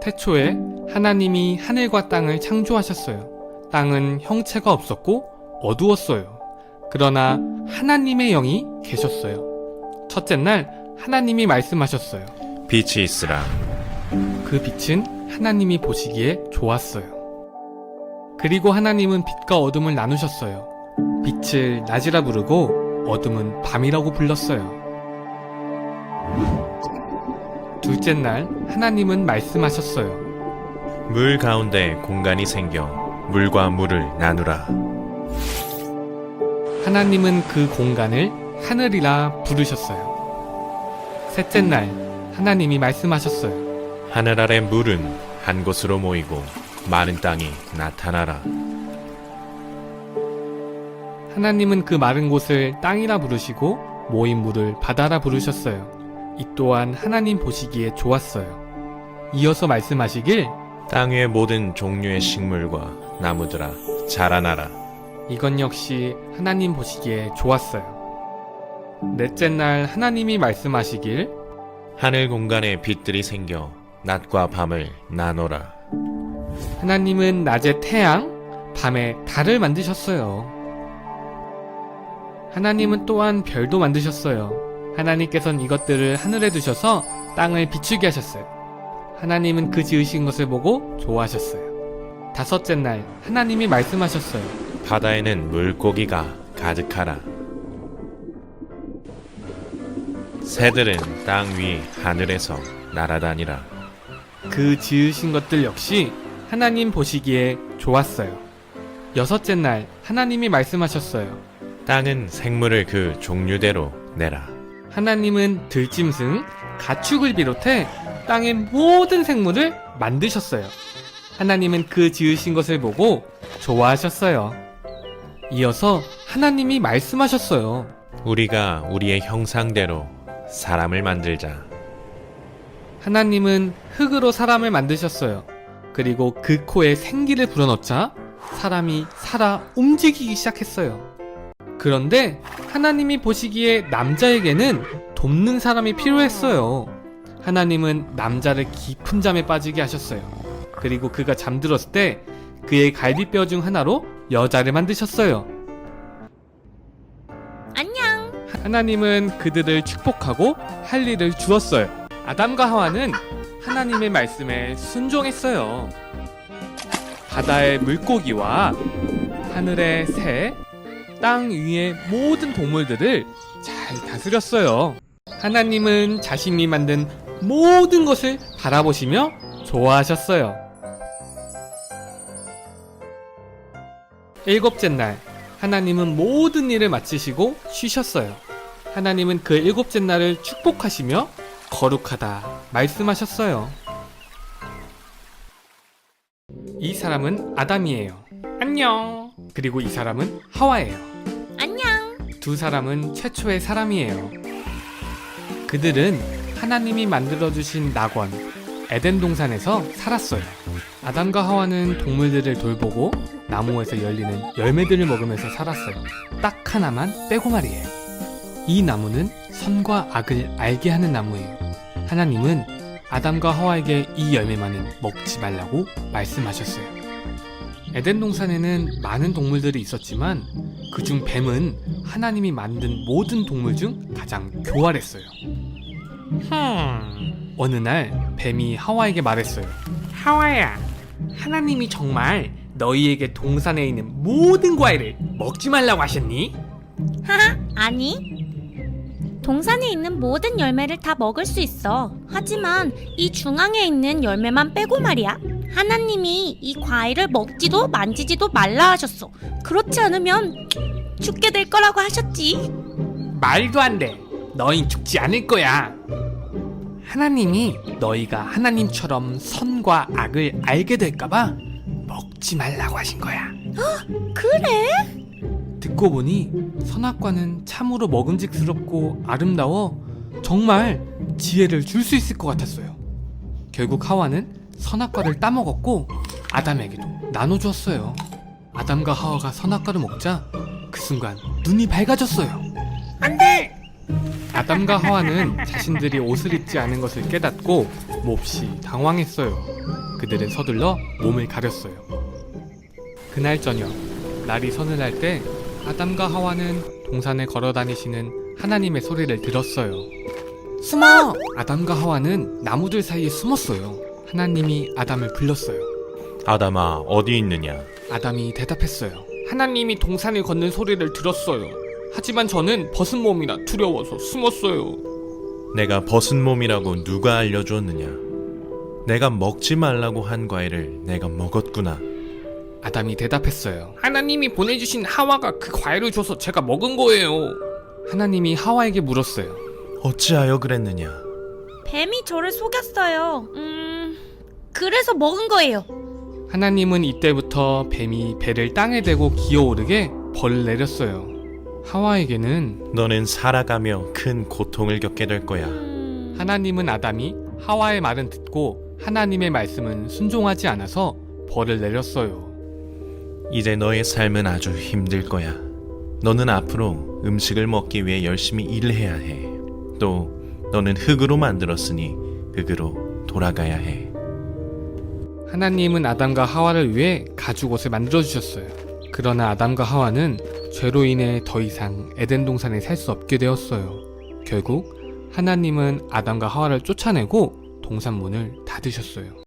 태초에 하나님이 하늘과 땅을 창조하셨어요. 땅은 형체가 없었고 어두웠어요. 그러나 하나님의 영이 계셨어요. 첫째 날 하나님이 말씀하셨어요. 빛이 있으라. 그 빛은 하나님이 보시기에 좋았어요. 그리고 하나님은 빛과 어둠을 나누셨어요. 빛을 낮이라 부르고 어둠은 밤이라고 불렀어요. 둘째 날 하나님은 말씀하셨어요. 물 가운데 공간이 생겨 물과 물을 나누라. 하나님은 그 공간을 하늘이라 부르셨어요. 셋째 날 하나님이 말씀하셨어요. 하늘 아래 물은 한 곳으로 모이고 마른 땅이 나타나라. 하나님은 그 마른 곳을 땅이라 부르시고 모인 물을 바다라 부르셨어요. 이 또한 하나님 보시기에 좋았어요. 이어서 말씀하시길 땅 위의 모든 종류의 식물과 나무들아 자라나라. 이건 역시 하나님 보시기에 좋았어요. 넷째 날 하나님이 말씀하시길 하늘 공간에 빛들이 생겨 낮과 밤을 나눠라. 하나님은 낮에 태양, 밤에 달을 만드셨어요. 하나님은 또한 별도 만드셨어요. 하나님께서는 이것들을 하늘에 두셔서 땅을 비추게 하셨어요. 하나님은 그 지으신 것을 보고 좋아하셨어요. 다섯째 날 하나님이 말씀하셨어요. 바다에는 물고기가 가득하라. 새들은 땅 위 하늘에서 날아다니라. 그 지으신 것들 역시 하나님 보시기에 좋았어요. 여섯째 날 하나님이 말씀하셨어요. 땅은 생물을 그 종류대로 내라. 하나님은 들짐승, 가축을 비롯해 땅의 모든 생물을 만드셨어요. 하나님은 그 지으신 것을 보고 좋아하셨어요. 이어서 하나님이 말씀하셨어요. 우리가 우리의 형상대로 사람을 만들자. 하나님은 흙으로 사람을 만드셨어요. 그리고 그 코에 생기를 불어넣자 사람이 살아 움직이기 시작했어요. 그런데 하나님이 보시기에 남자에게는 돕는 사람이 필요했어요. 하나님은 남자를 깊은 잠에 빠지게 하셨어요. 그리고 그가 잠들었을 때 그의 갈비뼈 중 하나로 여자를 만드셨어요. 안녕. 하나님은 그들을 축복하고 할 일을 주었어요. 아담과 하와는 하나님의 말씀에 순종했어요. 바다의 물고기와 하늘의 새, 땅 위의 모든 동물들을 잘 다스렸어요. 하나님은 자신이 만든 모든 것을 바라보시며 좋아하셨어요. 일곱째 날, 하나님은 모든 일을 마치시고 쉬셨어요. 하나님은 그 일곱째 날을 축복하시며 거룩하다 말씀하셨어요. 이 사람은 아담이에요. 안녕. 그리고 이 사람은 하와예요. 안녕. 두 사람은 최초의 사람이에요. 그들은 하나님이 만들어주신 낙원, 에덴 동산에서 살았어요. 아담과 하와는 동물들을 돌보고 나무에서 열리는 열매들을 먹으면서 살았어요. 딱 하나만 빼고 말이에요. 이 나무는 선과 악을 알게 하는 나무예요. 하나님은 아담과 하와에게 이 열매만은 먹지 말라고 말씀하셨어요. 에덴 동산에는 많은 동물들이 있었지만 그중 뱀은 하나님이 만든 모든 동물 중 가장 교활했어요. 흠. 어느 날 뱀이 하와에게 말했어요. 하와야, 하나님이 정말 너희에게 동산에 있는 모든 과일을 먹지 말라고 하셨니? 하하, 아니. 동산에 있는 모든 열매를 다 먹을 수 있어. 하지만 이 중앙에 있는 열매만 빼고 말이야. 하나님이 이 과일을 먹지도 만지지도 말라 하셨어. 그렇지 않으면 죽게 될 거라고 하셨지. 말도 안 돼. 너희 죽지 않을 거야. 하나님이 너희가 하나님처럼 선과 악을 알게 될까봐 먹지 말라고 하신 거야. 그래? 듣고 보니 선악과는 참으로 먹음직스럽고 아름다워 정말 지혜를 줄 수 있을 것 같았어요. 결국 하와는 선악과를 따먹었고 아담에게도 나눠주었어요. 아담과 하와가 선악과를 먹자 그 순간 눈이 밝아졌어요. 안 돼! 아담과 하와는 자신들이 옷을 입지 않은 것을 깨닫고 몹시 당황했어요. 그들은 서둘러 몸을 가렸어요. 그날 저녁, 날이 서늘할 때 아담과 하와는 동산에 걸어 다니시는 하나님의 소리를 들었어요. 숨어! 아담과 하와는 나무들 사이에 숨었어요. 하나님이 아담을 불렀어요. 아담아, 어디 있느냐? 아담이 대답했어요. 하나님이 동산을 걷는 소리를 들었어요. 하지만 저는 벗은 몸이라 두려워서 숨었어요. 내가 벗은 몸이라고 누가 알려주었느냐? 내가 먹지 말라고 한 과일을 내가 먹었구나. 아담이 대답했어요. 하나님이 보내주신 하와가 그 과일을 줘서 제가 먹은 거예요. 하나님이 하와에게 물었어요. 어찌하여 그랬느냐? 뱀이 저를 속였어요. 음, 그래서 먹은 거예요. 하나님은 이때부터 뱀이 배를 땅에 대고 기어오르게 벌을 내렸어요. 하와에게는 너는 살아가며 큰 고통을 겪게 될 거야. 음, 하나님은 아담이 하와의 말은 듣고 하나님의 말씀은 순종하지 않아서 벌을 내렸어요. 이제 너의 삶은 아주 힘들 거야. 너는 앞으로 음식을 먹기 위해 열심히 일해야 해. 또 너는 흙으로 만들었으니 흙으로 돌아가야 해. 하나님은 아담과 하와를 위해 가죽옷을 만들어 주셨어요. 그러나 아담과 하와는 죄로 인해 더 이상 에덴 동산에 살 수 없게 되었어요. 결국 하나님은 아담과 하와를 쫓아내고 동산 문을 닫으셨어요.